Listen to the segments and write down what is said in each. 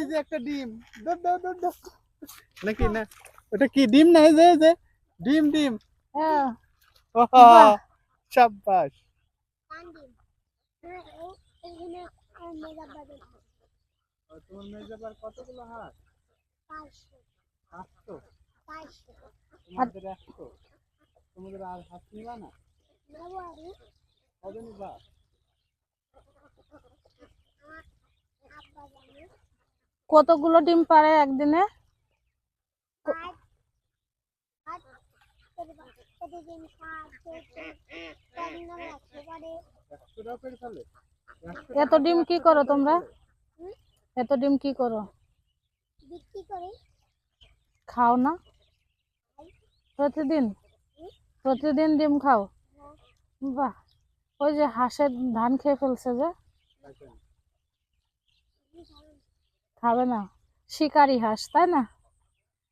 ওই যে একটা ডিম। নাকি না ওটা কি ডিম না যে যে? ডিম ডিম। হ্যাঁ। সাব্বাস। তোমার মেজাবার কতগুলো হাত? হাঁটতো তোমাদের একশো? তোমাদের আর হাত নিবা না? কবে নিবা কতগুলো ডিম পারে একদিনে? এত ডিম কি করো তোমরা? এত ডিম কি করো? খাও না? প্রতিদিন? প্রতিদিন ডিম খাও? বাহ! ওই যে হাঁসের ধান খেয়ে ফেলছে যে। খাবে না। শিকারি হাঁস, তাই না?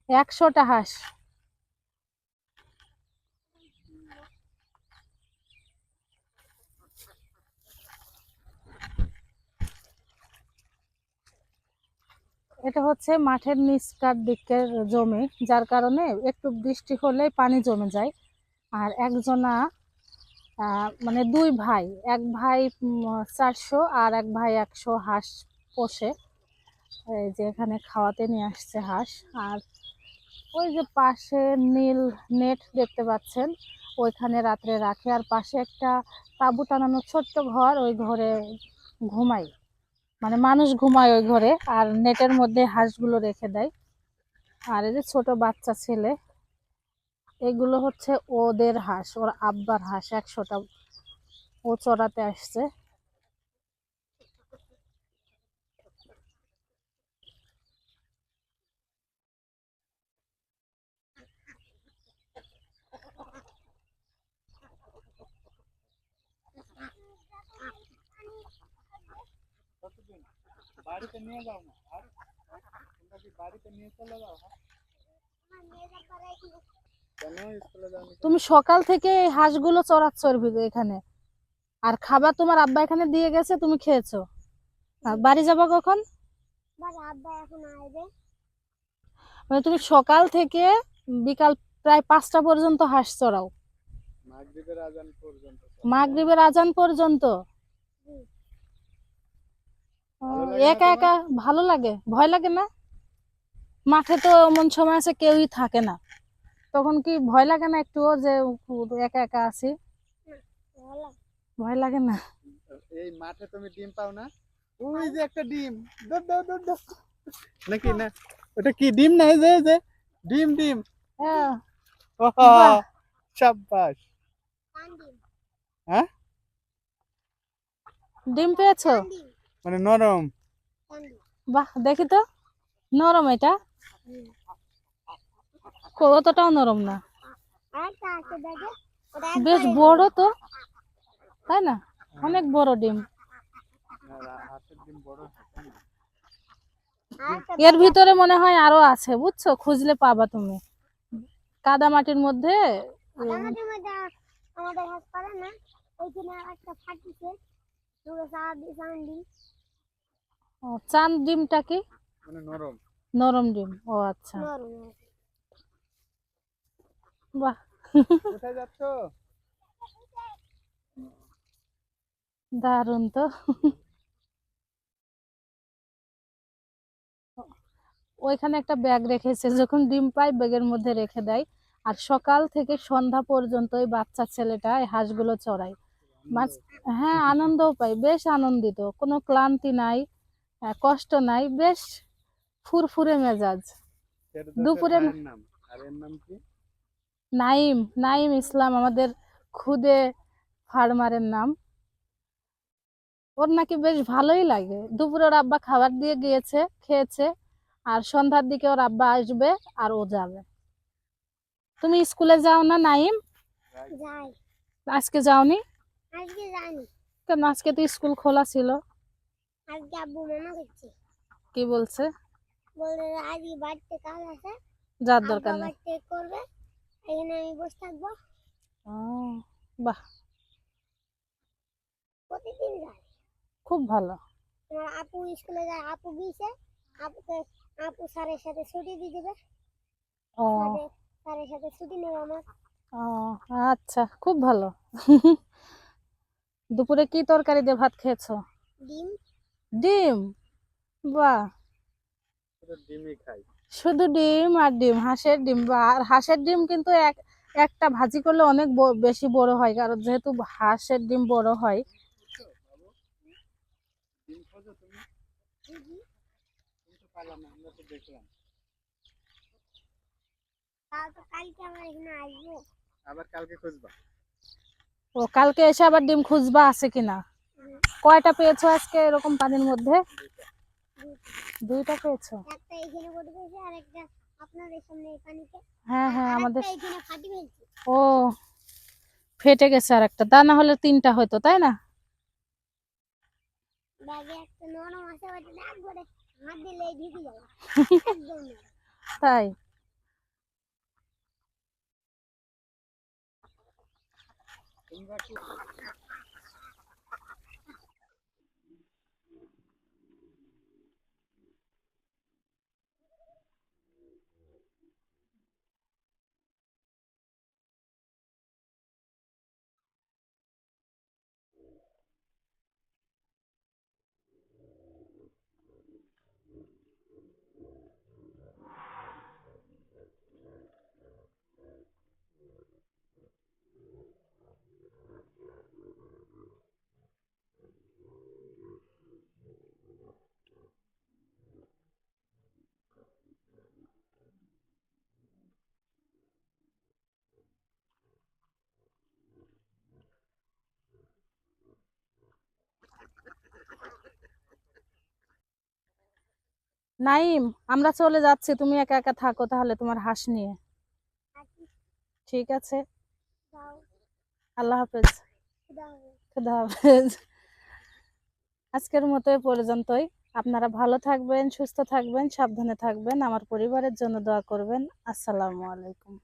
একশোটা হাঁস। এটা হচ্ছে মাঠের নিচকার দিকের জমি, যার কারণে একটু বৃষ্টি হলে পানি জমে যায়। আর একজনা মানে দুই ভাই, এক ভাই চারশো আর এক ভাই একশো হাঁস পোষে। এই যে এখানে খাওয়াতে নিয়ে আসছে হাঁস। আর ওই যে পাশে নীল নেট দেখতে পাচ্ছেন, ওইখানে রাত্রে রাখে। আর পাশে একটা তাঁবু টানানো ছোট্ট ঘর, ওই ঘরে ঘুমাই মানে মানুষ ঘুমায় ওই ঘরে, আর নেটের মধ্যে হাঁসগুলো রেখে দেয়। আর এই যে ছোট বাচ্চা ছেলে, এগুলো হচ্ছে ওদের হাঁস, ওর আব্বার হাঁস, একশোটা। ও চড়াতে আসছে। বাড়িতে নিয়ে যাও না আর তোমরা কি বাড়িতে নিয়ে চলে যাও হ্যাঁ? তুমি? সকাল থেকে এই হাঁসগুলো চড়াচ্ছ এখানে। আর খাবার তোমার আব্বা এখানে দিয়ে গেছে তুমি খেয়েছো। বাড়ি যাব কখন? আব্বা মানে তুমি সকাল থেকে বিকাল প্রায় পাঁচটা পর্যন্ত হাঁস চড়াও। মাগরিবের আজান পর্যন্ত মাগরিবের আজান পর্যন্ত হুম। ও, ভালো লাগে না একা একা ভালো লাগে ভয় লাগে না? মাঠে তো এমন সময় আছে কেউই থাকে না। তখন কি ভয় লাগে না একটুও যে একা একা আছি? ভয় লাগে না? এই মাঠে তুমি ডিম পাও না? ওই যে একটা ডিম। নাকি না? ওটা কি ডিম না এই যে যে? ডিম ডিম। হ্যাঁ। কান্দিম হ্যাঁ? ডিম পেয়েছ? মানে নরম। বাহ দেখি তো। নরম এটা? অতটাও নরম না। বেশ বড় তো। তাই না? অনেক বড় ডিম। এর ভিতরে মনে হয় আরও আছে বুঝছ? খুঁজলে পাবা তুমি। কাদা মাটির মধ্যে আমাদের মধ্যে আমাদের হাত পারে না ওইখানে একটা ফাটিছে। ও, চাঁদ ডিমটা কি? মানে নরম। নরম ডিম ও আচ্ছা। বাহ। কোথায় যাচ্ছ? দারুণ তো। ওইখানে একটা ব্যাগ রেখেছে যখন ডিম পাই ব্যাগের মধ্যে রেখে দেয়। আর সকাল থেকে সন্ধ্যা পর্যন্ত ওই বাচ্চা ছেলেটা এই হাঁসগুলো চড়ায়। মাছ হ্যাঁ আনন্দও পাই বেশ আনন্দিত কোনো ক্লান্তি নাই কষ্ট নাই বেশ ফুরফুরে মেজাজ। দুপুরে- মায়ের নাম আর এর নাম কি? নাইম নাইম ইসলাম আমাদের খুদে ফার্মারের নাম। ওর নাকি বেশ ভালোই লাগে দুপুরে ওর আব্বা খাবার দিয়ে গিয়েছে খেয়েছে আর সন্ধ্যার দিকে ওর আব্বা আসবে আর ও যাবে। তুমি স্কুলে যাও না নাইম? আজকে যাওনি? আজকে জানি। কেন? আজকে তো স্কুল খোলা ছিল। আজকে আব্বু মামা করছে। কি বলছে? বলতে আজকে বাড়িতে কাজ আছে। যার দরকার নেই। বাড়িতে করবে। এখানে আমি বসে থাকব। ও, বাহ। প্রতিদিন যাই খুব ভালো। আমার আপু স্কুলে যায় আপু গিয়েছে। আপুকে আপু স্যারের সাথে ছুটি দিয়ে দেবে। ও। স্যারের সাথে ছুটি নেব আমার। ও আচ্ছা খুব ভালো। দুপুরে কি তরকারি দিয়ে ভাত খেয়েছো? ডিম। ডিম? বাহ। শুধু ডিমই খাই। শুধু ডিম আর ডিম হাঁসের ডিম। বা আর হাঁসের ডিম কিন্তু এক একটা ভাজি করলে অনেক বেশি বড় হয় কারণ যেহেতু হাঁসের ডিম বড় হয়। ডিম খোঁজো তুমি? তুমি তো পারলাম না আমরা তো দেখলাম। তাও তো কালকে আমার এখানে আসব। আবার কালকে খুঁজবা। ও কালকে এসে আবার ডিম খুঁজবা আছে কিনা? কয়টা পেয়েছ আজকে এরকম পানির মধ্যে? দুইটা পেয়েছ? হ্যাঁ হ্যাঁ আমাদের ও ফেটে গেছে আর একটা। তা না হলে তিনটা হয়তো তাই না? ব্যাগে একটা নরম আছে নাইম আমরা চলে যাচ্ছি তুমি একা একা থাকো তাহলে তোমার হাঁস নিয়ে। ঠিক আছে। আল্লাহ হাফেজ। খুদা হাফেজ। আজকের মতো পর্যন্তই। আপনারা ভালো থাকবেন সুস্থ থাকবেন সাবধানে থাকবেন। আমার পরিবারের জন্য দোয়া করবেন। আসসালামু আলাইকুম।